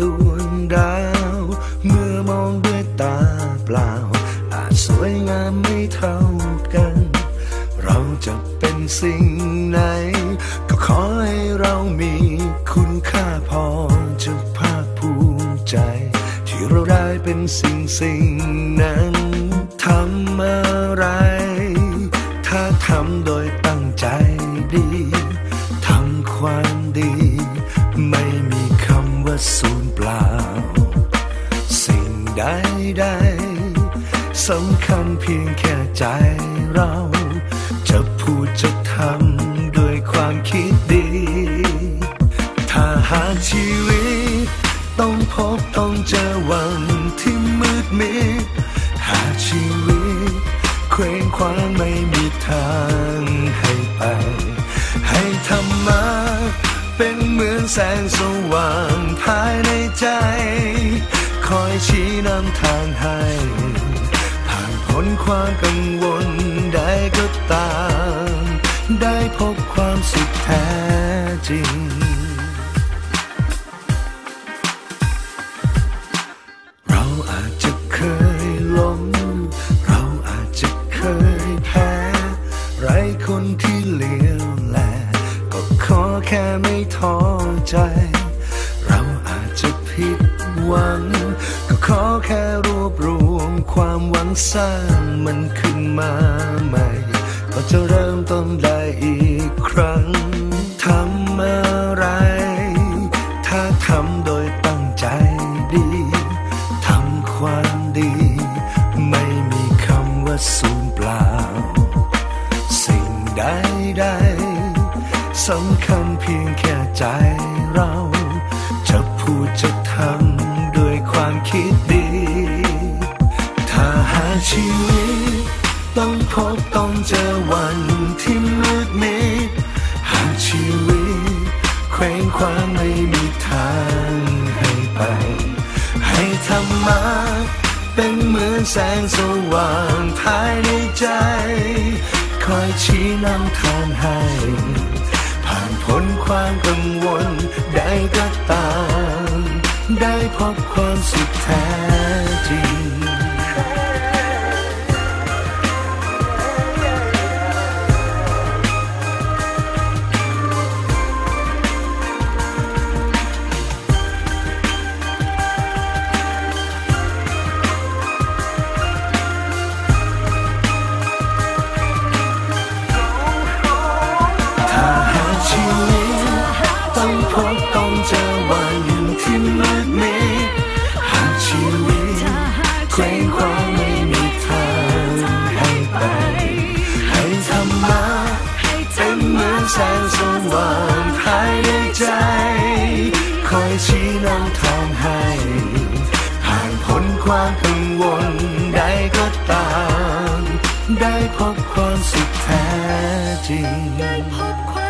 ดวงดาว เมื่อมองด้วยตาเปล่า อาจสวยงามไม่เท่ากัน เราจะเป็นสิ่งไหน ก็ขอให้เรามีคุณค่าพอจะภาคภูมิใจ ที่เราได้เป็นสิ่งสิ่งนั้นทำอะไร ถ้าทำโดยตั้งใจดี ทำความดี ไม่มีคำว่าสู ปล่า สิ่งใดๆสำคัญเพียงแค่ใจเรา จะพูดจะทำด้วยความคิดดี ถ้าหากชีวิต ต้องพบต้องเจอวันที่มืดมิดหากชีวิต เคว้งคว้างไม่มีทาง แสงสว่างภายในใจ คอยชี้นำทางให้ ผ่านพ้นความกังวลได้ก็ตาม ได้พบความสุขแท้จริง เราอาจจะเคยล้ม เราอาจจะเคยแพ้ ไรคนที่เหลียวแลก็ ขอแค่ไม่ท้อใจ เราอาจจะผิดหวัง ก็ขอแค่รวบรวมความหวังสร้างมันขึ้นมาใหม่ ก็จะเริ่มต้นได้อีกครั้งทำอะไร ถ้าทำโดยตั้งใจดี ทำความดี ไม่มีคำว่าสู สำคัญเพียงแค่ใจเรา จะพูดจะทำด้วยความคิดดี ถ้าหาชีวิต ต้องพบต้องเจอวันที่มืดมิดหากชีวิตเคว้งคว้างไม่มีทางให้ไป ให้ธรรมะเป็นเหมือนแสงสว่างภายในใจ คอยชี้นำทางให้ ผ่านพ้นความกังวลได้ก็ตาม ได้พบความสุขแท้จริง ใจ คอยชี้นำทางให้ ห่างพ้นความกังวลได้ก็ตาม ได้พบความสุขแท้จริงได้พบความ